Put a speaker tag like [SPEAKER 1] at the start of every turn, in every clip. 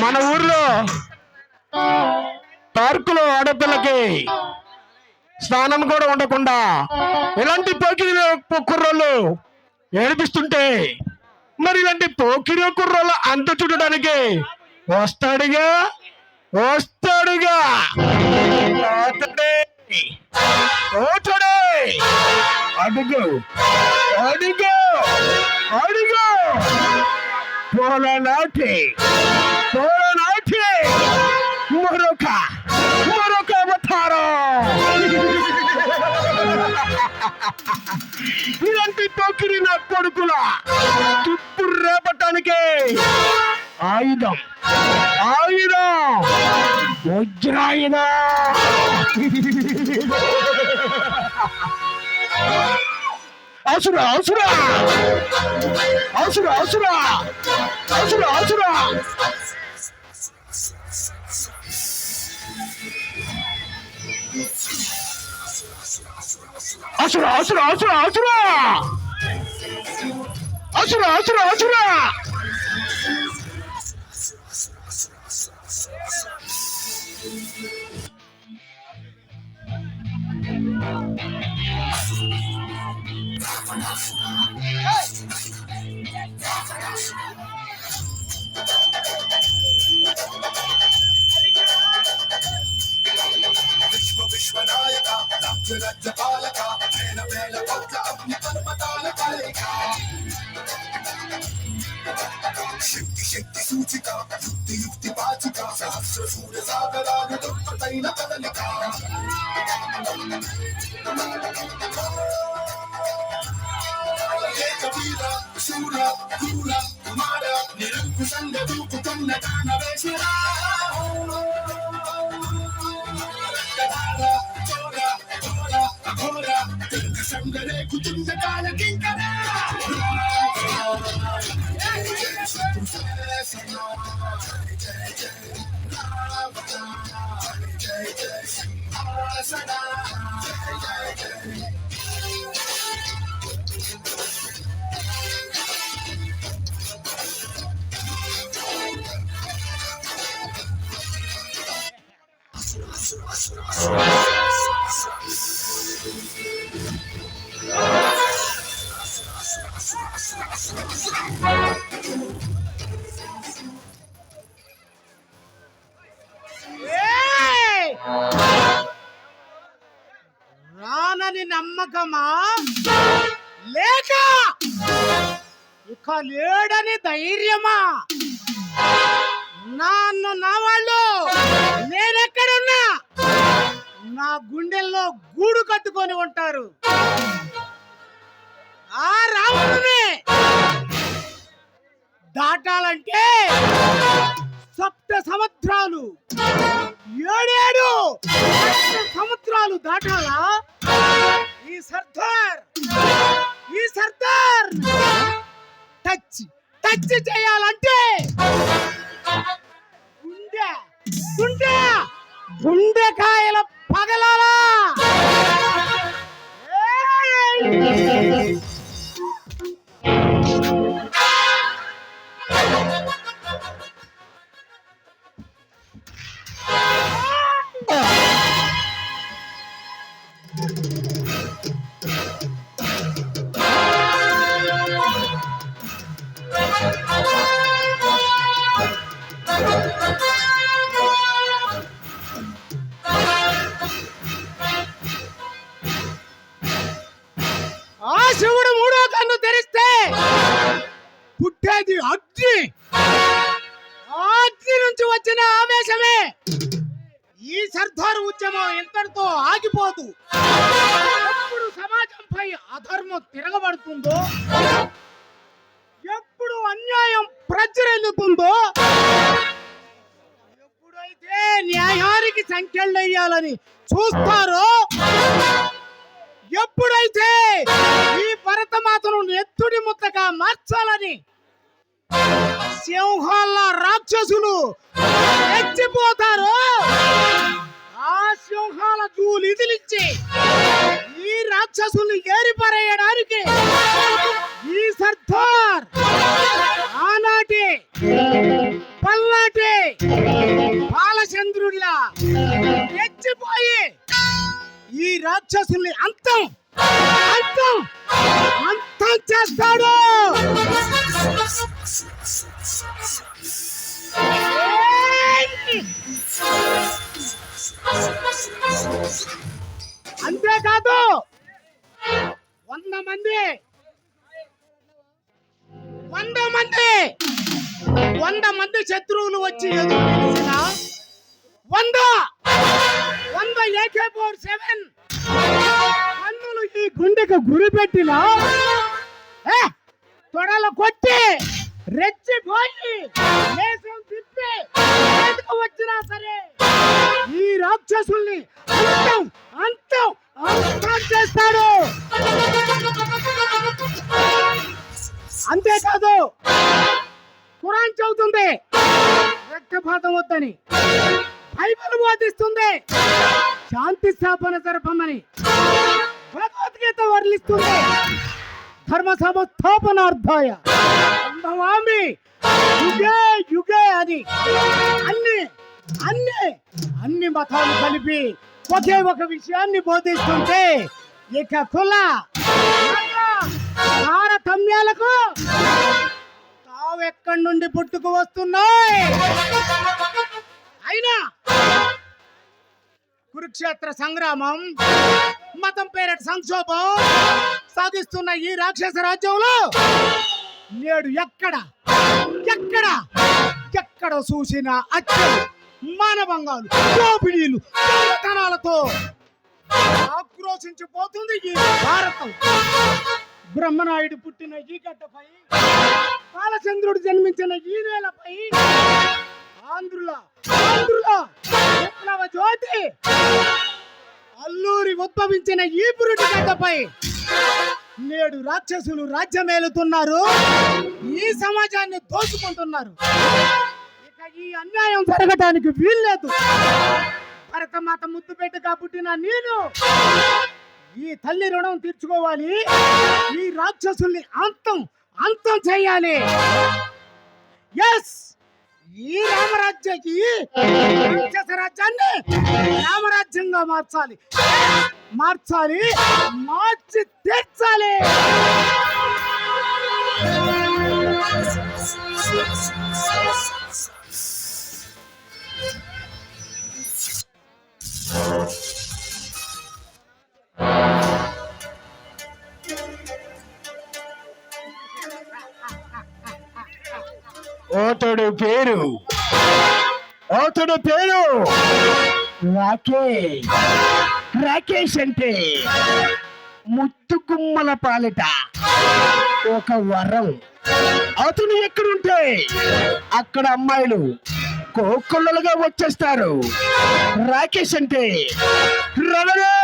[SPEAKER 1] మన ఊర్లో పార్కులో ఆడపిల్లకి స్నానం కూడా ఉండకుండా ఇలాంటి పోకిరి కుర్రోళ్ళు ఏడిపిస్తుంటే మరి ఇలాంటి పోకిరో కుర్రోళ్ళ అంత చూడడానికి వస్తాడుగా వస్తాడుగా. పోతాడే. అడుగు అడుగు అడుగు. పోలనాటి పోలనాటి మరొక మరొక. అవతారం. ఇలాంటి టోకిరి నా కొడుకుల తుప్పు రేపటానికి. ఆయుధం. ఆయుధం. వజ్రాయుధ. అసురా అసురా. అసురా అసురా. అసురా అసురా. 아수라 아수라
[SPEAKER 2] 아수라 아수라! 아수라 아수라 아수라! 아수라 యుక్తి యుక్తి పాచిక సహస్ర సూర్య సాగరాలు దుప్పటైన కదలిక ఏక శూర క్రూర కుమార నిరంకుశంగ దూకుతున్న దానవేశ్వరా రక్తధార చోర ఘోర అఘోర సంగరే కుటుంబ కాల కింకరా.
[SPEAKER 3] Oh. ఇక లేడని ధైర్యమా? నాన్ను నా వాళ్ళు నేనెక్కడున్నా? నా గుండెల్లో గూడు కట్టుకొని ఉంటారు. న్యాయానికి సంఖ్యలు వేయాలని చూస్తారో ఎప్పుడైతే ఈ భరతమాతను ఎత్తుడి ముద్దగా మార్చాలని సింహాల రాక్షసులు ఎచ్చిపోతారో ఆ సింహాల జూలు ఇదిలిచ్చి ఈ రాక్షసుల్ని ఏరిపరేయడానికి ఈ సర్దార్ ఆనాటి పల్నాటి బాలచంద్రుడిలా ఎచ్చిపోయి ఈ రాక్షసుల్ని అంతం అంతం అంతం చేస్తాడు. అంతేకాదు వంద మంది వంద మంది వంద మంది శత్రువులు వచ్చి ఎదురు నిలిచిన వంద వంద ఏకే ఫోర్ సెవెన్ కన్నులు ఈ గుండెకు గురి పెట్టిన తొడలు కొట్టి రెచ్చిపోయి దేశం తిప్పి వచ్చినా సరే ఈ రాక్షసుల్ని అంతం అంతం అంతం చేస్తాడు. అంతేకాదు ఖురాన్ చదువుతుంది. రక్తపాతం వద్దని. బైబిల్ బోధిస్తుంది. శాంతి స్థాపన జరపమని. భగవద్గీత వర్ణిస్తుంది. ధర్మ సంస్థాపనార్థాయ సంభవామి. యుగే యుగే అని అన్ని అన్ని అన్ని మతాలు కలిపి ఒకే ఒక విషయాన్ని బోధిస్తుంటే ఇక కుల తారతమ్యాలకు ఎక్కడి నుండి పుట్టుకు వస్తున్నాయి అయినా కురుక్షేత్ర సంగ్రామం మతం పేరట సంక్షోభం సాధిస్తున్న ఈ రాక్షస రాజ్యంలో నేడు ఎక్కడ ఎక్కడ ఎక్కడ చూసిన అచ్చలు మానభంగాలు దోపిడీలు దొంగతనాలతో ఆక్రోశించిపోతుంది ఈ భారతం. బ్రహ్మనాయుడు పుట్టిన ఈ గడ్డపై బాలచంద్రుడు జన్మించిన ఈ నేలపై ఆంధ్రుల ఆంధ్రుల విప్లవ జ్యోతి అల్లూరి ఉద్భవించిన ఈ పురుటి గడ్డపై నేడు రాక్షసులు రాజ్యమేలుతున్నారు. ఈ సమాజాన్ని దోచుకుంటున్నారు. ఇక ఈ అన్యాయం జరగటానికి వీల్లేదు. భరతమాత ముద్దు పెట్టుగా పుట్టిన నేను ఈ తల్లి రుణం తీర్చుకోవాలి. ఈ రాక్షసుల్ని అంతం అంతం చేయాలి. ఎస్ ఈ రామరాజ్యకి రాక్షస రాజ్యాన్ని రామరాజ్యంగా మార్చాలి. మార్చాలి మార్చి తీర్చాలి.
[SPEAKER 1] అతడు పేరు. అతడు పేరు. రాకేష్. రాకేష్ అంటే ముత్తుకుమ్మల పాలిట ఒక వరం. అతను ఎక్కడుంటే అక్కడ అమ్మాయిలు కోకొల్లలుగా వచ్చేస్తారు. రాకేష్ అంటే రవరే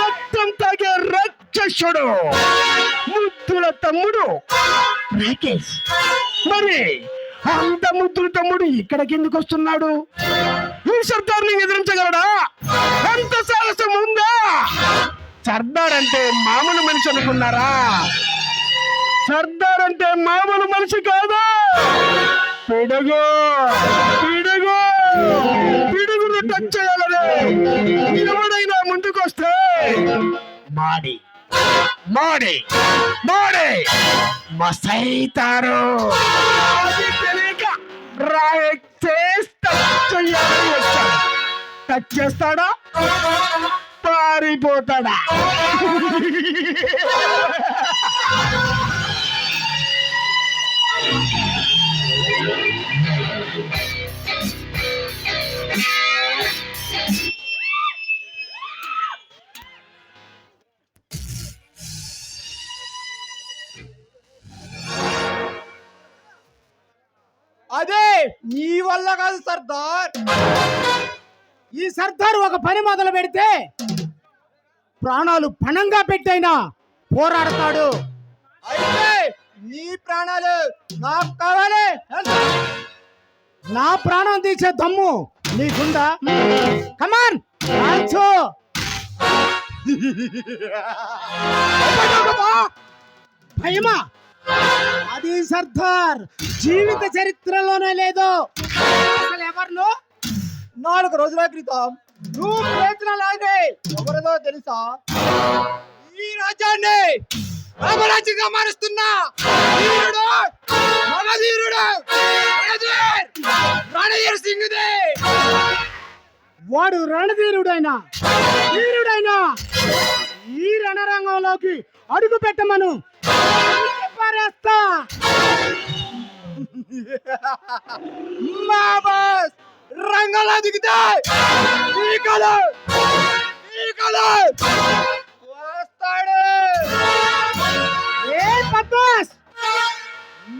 [SPEAKER 1] రక్తం తాగే రాక్షసుడు. ముద్దుల తమ్ముడు. రాకేష్ మరి అంత ముద్దుల తమ్ముడు ఇక్కడికి ఎందుకు వస్తున్నాడు? ఈ సర్దార్ని ఎదిరించగలడా? అంత సాహసం ఉందా? సర్దార్ అంటే మామూలు మనిషి అనుకున్నారా? సర్దార్ అంటే మామూలు మనిషి కాదా? పిడుగు! పిడుగు! పిడుగును టచ్ చేయాలని ఎవడైనా ముందుకొస్తే మాడి. మాడి. మాడి. మసైతారు. తెలియక రాయ టచ్ చేస్తాడా? పారిపోతాడా?
[SPEAKER 3] అదే నీ వల్ల కాదు సర్దార్. ఈ సర్దార్ ఒక పని మొదలు పెడితే ప్రాణాలు పణంగా పెట్టైనా పోరాడతాడు.
[SPEAKER 2] అయితే నీ ప్రాణాలు నాకు కావాలి.
[SPEAKER 3] నా ప్రాణం తీసే దమ్ము నీకుందా? కమాన్ కాల్చు భయమా? అది సర్దార్. జీవిత చరిత్రలోనే లేదు. అసలు ఎవరు
[SPEAKER 2] నాలుగు రోజుల క్రితం నువ్వు ప్రయత్నాలు ఎవరిదో తెలుసా? ఈ రాజ్యాన్ని రామరాజ్యంగా మారుస్తున్నా వీరుడు మగధీరుడు రణధీర్ సింగ్ దే
[SPEAKER 3] వాడు రణధీరుడైనా వీరుడైనా ఈ రణరంగంలోకి అడుగు పెట్టమను. పారేస్తా
[SPEAKER 2] మా బాస్ రంగంలో దిగితే ఈకలు ఈకలు వస్తాడు.
[SPEAKER 3] ఏ పద్మాస్?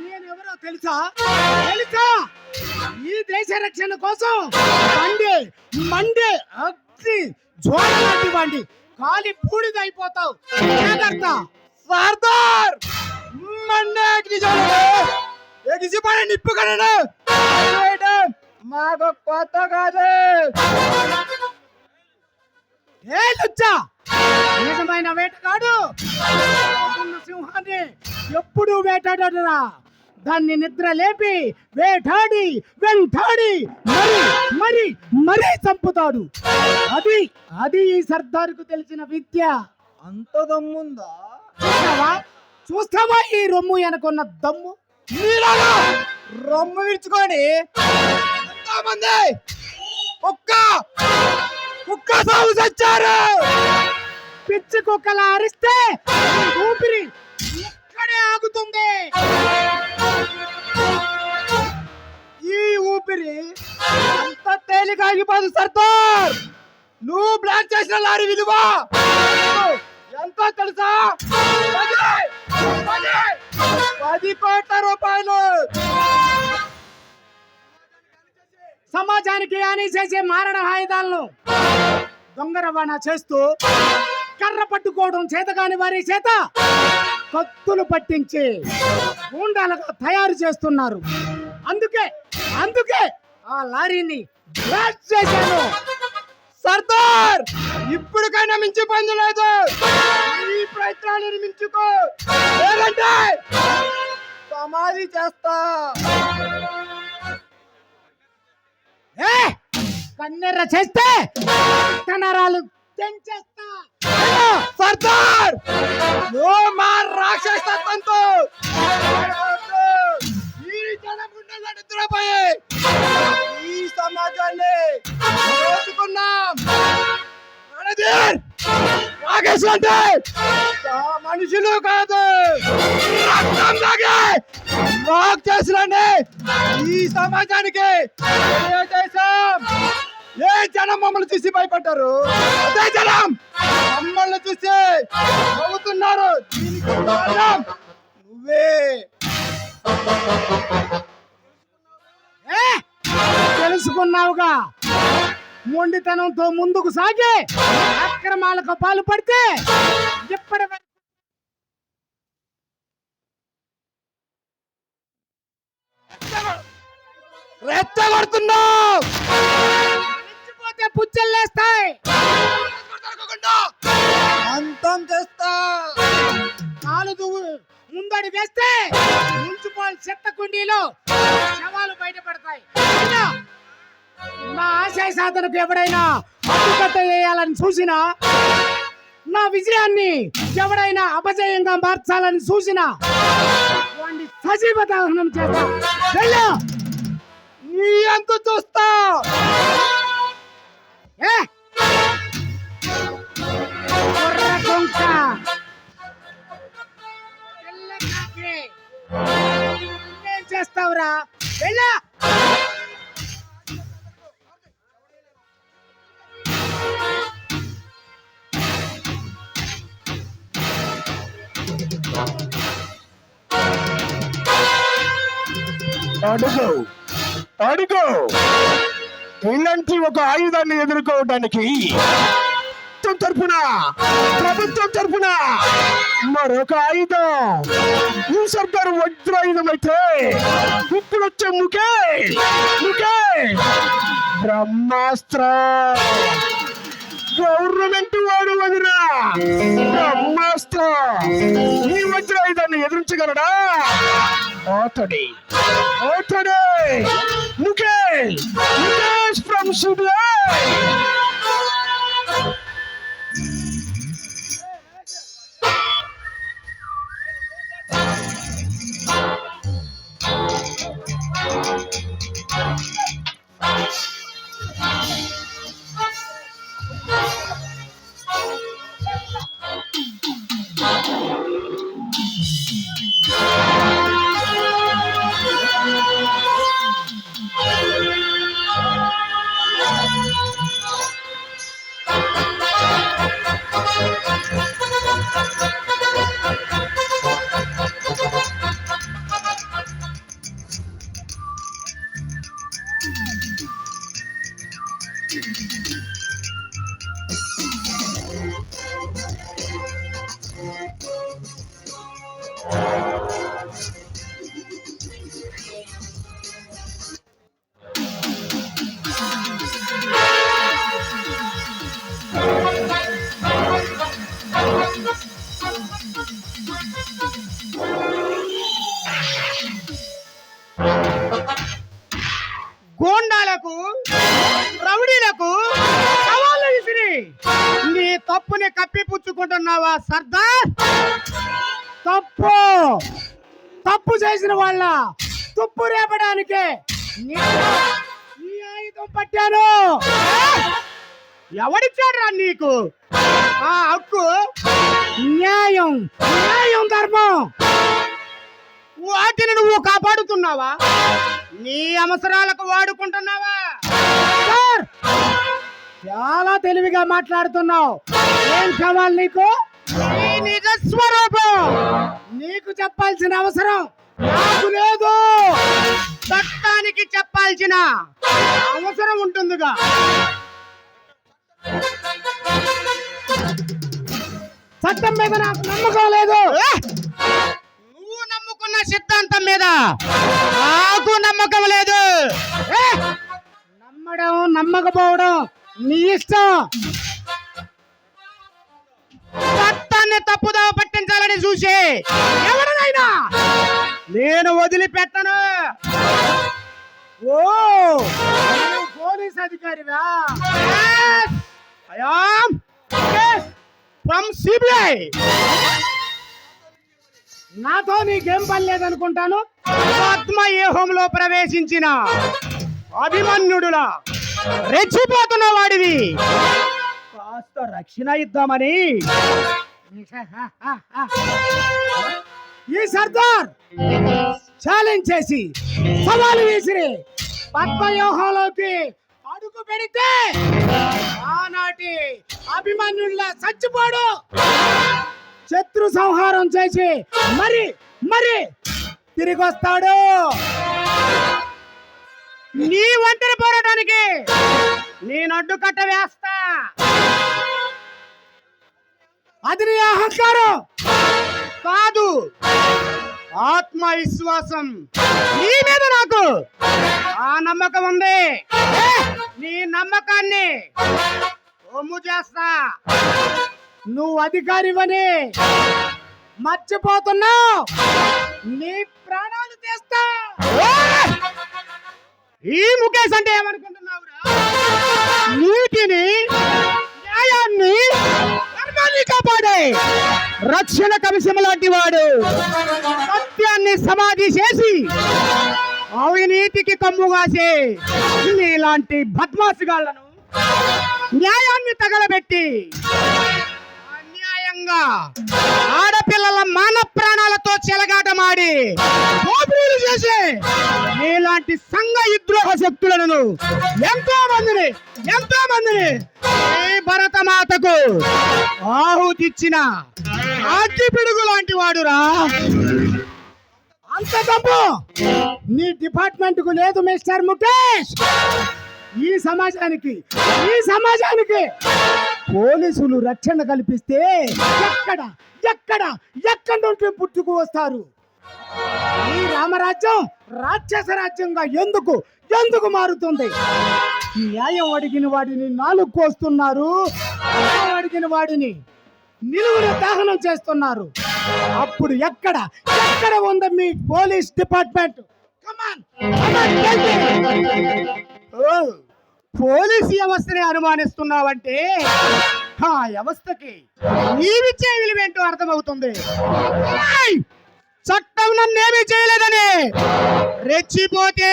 [SPEAKER 3] నేనెవరో తెలుసా? తెలుసా? ఈ దేశ రక్షణ కోసం మండే మండే అగ్ని జ్వాల లాంటి కాలి బూడిదైపోతావు జాగ్రత్త.
[SPEAKER 2] సర్దార్ ఎగిసిపడే నిప్పు కనను. మాకు కొత్త కాదు.
[SPEAKER 3] ఏ లుచ్చా? నిజమైన వేటగాడు సింహాన్ని ఎప్పుడు వేటాడరా దాన్ని నిద్ర లేపి వేటాడి వెంటాడి మరి మరి మరీ చంపుతాడు. అది అది ఈ సర్దారుకు తెలిసిన విద్య.
[SPEAKER 2] అంత దమ్ముందా?
[SPEAKER 3] చూస్తావా ఈ రొమ్ము వెనకున్న దమ్ము?
[SPEAKER 2] మీలాగా రొమ్ము విరుచుకొని ఎంతమంది కుక్క కుక్క సాగు చచ్చారు
[SPEAKER 3] పిచ్చి కుక్కలా అరిస్తే ఊపిరి ఇక్కడే ఆగుతుంది.
[SPEAKER 2] ఈ ఊపిరి అంత తేలిక ఆగిపోదు సర్దార్. నువ్వు బ్లాక్ చేసిన లారీ విలువ. ఎంత తెలుసా? పది కోట్ల రూపాయలు.
[SPEAKER 3] సమాజానికి హాని చేసే మారణ ఆయుధాలను దొంగ రవాణా చేస్తూ కర్ర పట్టుకోవడం చేతగాని వారి చేత కత్తులు పట్టించి గూండాలుగా తయారు చేస్తున్నారు. అందుకే అందుకే ఆ లారీని చేశాను.
[SPEAKER 2] సర్దార్! ఇప్పటికైనా మించి పని లేదు. ఈ ప్రయత్నాన్ని మించుకో. లేదంటే సమాధి చేస్తా.
[SPEAKER 3] కన్నెర్ర చేస్తే కన్నరాలు తెంచేస్తా.
[SPEAKER 2] సర్దార్! నో మా రాక్షసత్వంతో ఈ జనం గుండెల్లో ఈ సమాజాన్ని దోచుకున్నాం రణధీర్ అంటే మనుషులు కాదు. రక్తం తాగి. రాక్ చేసినండి ఈ సమాజానికి ఏ జనం మమ్మల్ని చూసి భయపడ్డారు? అదే జనం మమ్మల్ని చూసి నవ్వుతున్నారు. దీనికి కారణం నువ్వే.
[SPEAKER 3] ఏ? తెలుసుకున్నావుగా? మొండితనంతో ముందుకు సాగి అక్రమాలకు పాల్పడితే ఇప్పటి
[SPEAKER 2] రెచ్చగొడుతున్నావు!
[SPEAKER 3] పుచ్చల్లేస్తాయి
[SPEAKER 2] అంతం చేస్తా!
[SPEAKER 3] కాలు ముందడి వేస్తే మున్సిపల్ చెత్త కుండీలో శవాలు బయటపడతాయి. నా ఆశయ సాధనకు ఎవడైనా అడ్డుకట్ట వేయాలని చూసినా నా విజయాన్ని ఎవడైనా అపజయంగా మార్చాలని చూసినా వాడిని సజీవ దహనం చేస్తా
[SPEAKER 2] నీ అంత చూస్తా!
[SPEAKER 3] ఏ? ఏం చేస్తావురా? వెళ్ళా!
[SPEAKER 1] అడుగు అడుగు ఇలాంటి ఒక ఆయుధాన్ని ఎదుర్కోవడానికి ప్రభుత్వం తరఫున ప్రభుత్వం తరఫున మరొక ఆయుధం. ఈ సర్దారు వజ్రాయుధం అయితే ఇప్పుడు వచ్చే ముఖే ముఖే బ్రహ్మాస్త్ర. గవర్నమెంట్ వాడు వదిరా బ్రహ్మాస్త్ర ఈ వజ్రాయుధాన్ని ఎదురించగలడా? ఓతడి ఓతడి ముఖేష్. ముఖేష్ ఫ్రమ్ సిబిఐ
[SPEAKER 4] గోండాలకు తప్పుని కప్పిపుచ్చుకుంటున్నావా సర్దార్? తప్పు. తప్పు చేసిన వాళ్ళ తుప్పు రేపడానికే నేను ఆయుధం పట్టాను. ఎవడిచ్చాడ్రా నీకు? ఆ హక్కు? న్యాయం. న్యాయం ధర్మం. వాటిని నువ్వు కాపాడుతున్నావా? నీ అవసరాలకు వాడుకుంటున్నావా? సార్ చాలా తెలివిగా మాట్లాడుతున్నావు. ఏం కావాలి నీకు? నిజ స్వరూపం. నీకు చెప్పాల్సిన అవసరం నాకు లేదు. చట్టానికి చెప్పాల్సిన అవసరం ఉంటుందిగా. చట్టం మీద నాకు నమ్మకం లేదు. నువ్వు నమ్ముకున్న సిద్ధాంతం మీద నాకు నమ్మకం లేదు! నమ్మడం నమ్మకపోవడం నీ ఇష్టం. చట్టాన్ని తప్పుదోవ పట్టించాలని చూసి ఎవరినైనా? నేను వదిలిపెట్టను. ఓ పోలీస్ అధికారివా? ఫ్రమ్ సిబిఐ నాతో నీకేం పని లేదనుకుంటాను. ఆత్మ వ్యూహంలో ప్రవేశించిన అభిమన్యుడులా. రెచ్చిపోతున్న వాడివి. కాస్త రక్షణ ఇద్దామని. ఈ సర్దార్ ఛాలెంజ్ చేసి సవాలు విసిరి. పద్మ అడుగు పెడితే ఆనాటి అభిమన్యుల్లా చచ్చిపోడు. శత్రు సంహారం చేసి మరి మరి తిరిగి వస్తాడు నీ ఒంటరి పోరాటానికి నేను అడ్డుకట్ట వేస్తా. అది నీ అహంకారం. కాదు. ఆత్మవిశ్వాసం నీ మీద నాకు. ఆ నమ్మకం ఉంది. నీ నమ్మకాన్ని ఒమ్ము చేస్తా. నువ్వు అధికారివని మర్చిపోతున్నావు. నీ ప్రాణాలు చేస్తా ఈ ముఖేష్ అంటే ఏమనుకుంటున్నావు నీటిని న్యాయాన్ని ధర్మాన్ని కాపాడే. రక్షణ కవిశం లాంటి వాడు. సత్యాన్ని సమాధి చేసి అవినీతికి కమ్ము కాసే నీలాంటి బద్మాసుగాళ్ళను న్యాయాన్ని తగలబెట్టి అన్యాయంగా ఆడపిల్లల మాన ప్రాణాలతో చెలగా దోపిడీలు చేసి నీలాంటి సంఘ విద్రోహ శక్తులను ఎంతో మందిని ఎంతో మందిని ఈ భరతమాతకు ఆహుతిచ్చిన అగ్గి పిడుగు లాంటి వాడురా. అంత డబ్బు నీ డిపార్ట్మెంట్కు లేదు మిస్టర్ ముఖేష్. ఈ సమాజానికి ఈ సమాజానికి
[SPEAKER 3] పోలీసులు రక్షణ కల్పిస్తే ఎక్కడ ఎక్కడ ఎక్కడి నుండి పుట్టుకు వస్తారు? ఈ రామరాజ్యం రాక్షస రాజ్యంగా ఎందుకు ఎందుకు మారుతుంది? న్యాయం అడిగిన వాడిని నాలుగు కోస్తున్నారు న్యాయం అడిగిన వాడిని నిలువున దహనం చేస్తున్నారు. అప్పుడు ఎక్కడ ఎక్కడ ఉంది మీ పోలీస్ డిపార్ట్మెంట్? పోలీస్ వ్యవస్థని అనుమానిస్తున్నావంటే? ఆ వ్యవస్థకి నీవిచ్చే విలువేంటో అర్థమవుతుంది. చట్టం నన్నేమీ చేయలేదని. రెచ్చిపోతే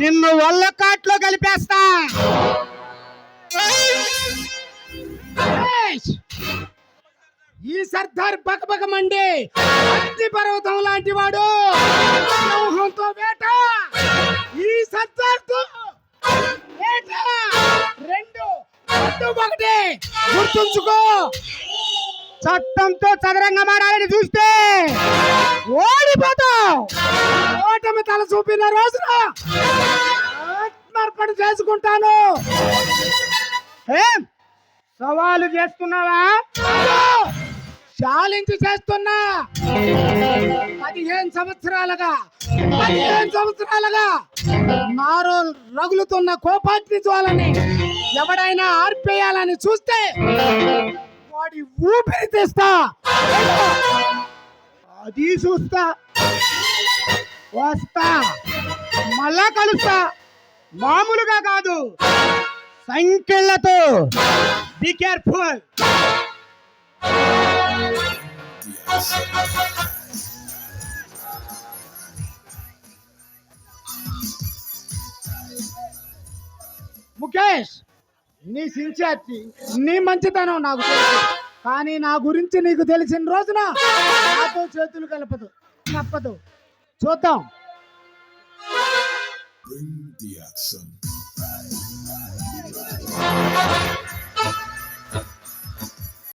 [SPEAKER 3] నిన్ను వల్ల కాట్లో కలిపేస్తా. ఈ సర్దార్ బకబకమండి అగ్ని పర్వతం లాంటి వాడు సింహంతో వేట. ఈ సర్దార్తో వేట. రెండు రెండు ఒకటి. గుర్తుంచుకో. చట్టంతో చదరంగ మారాలని చూస్తే ఓడిపోతావు ఓటమి తల చూపిన రోజున ఆత్మర్పణ చేసుకుంటాను. ఏం? సవాలు చేస్తున్నావా? ఛాలెంజ్ చేస్తున్నా. పదిహేను సంవత్సరాలుగా పదిహేను సంవత్సరాలుగా నారో రగులుతున్న కోపాగ్ని జ్వాలని ఎవడైనా ఆర్పేయాలని చూస్తే వాడి ఊపిరి తెస్తా. అది చూస్తా. వస్తా. మళ్ళా కలుస్తా. మామూలుగా కాదు. సంఖ్యలతో బి కేర్ఫుల్ ముఖేష్ నీ సిన్సియారిటీ నీ మంచితనం నాకు తెలుసు. కానీ నా గురించి నీకు తెలిసిన రోజున నాతో చేతులు కలపదు తప్పదు. చూద్దాం.
[SPEAKER 5] Bring the action.